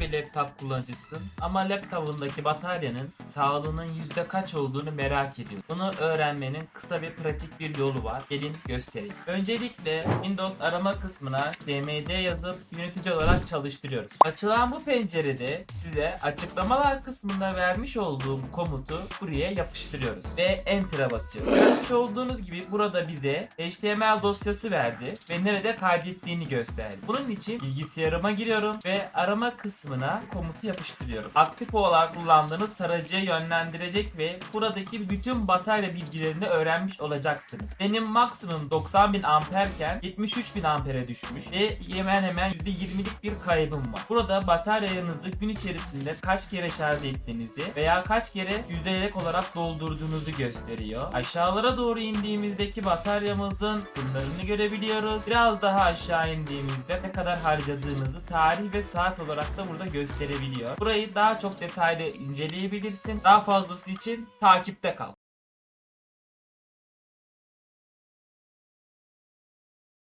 bir laptop kullanıcısın ama laptopundaki bataryanın sağlığının yüzde kaç olduğunu merak ediyorsun. Bunu öğrenmenin kısa ve pratik bir yolu var. Gelin göstereyim. Öncelikle Windows arama kısmına cmd yazıp yönetici olarak çalıştırıyoruz. Açılan bu pencerede size açıklamalar kısmında vermiş olduğum komutu buraya yapıştırıyoruz ve Enter'a basıyoruz. Görmüş olduğunuz gibi burada bize HTML dosyası verdi ve nerede kaydettiğini gösterdi. Bunun için bilgisayarıma giriyorum ve arama kısmına komutu yapıştırıyorum. Aktif olarak kullandığınız tarayıcıya yönlendirecek ve buradaki bütün batarya bilgilerini öğrenmiş olacaksınız. Benim maksimum 90.000 amperken 73.000 ampere düşmüş ve hemen hemen %20'lik bir kaybım var. Burada bataryanızı gün içerisinde kaç kere şarj ettiğinizi veya kaç kere yüzdelik olarak doldurduğunuzu gösteriyor. Aşağılara doğru indiğimizdeki bataryamızın sınırını görebiliyoruz. Biraz daha aşağı indiğimizde ne kadar harcadığınızı tarih ve saat olarak da burada gösterebiliyor. Burayı daha çok detaylı inceleyebilirsin. Daha fazlası için takipte kal.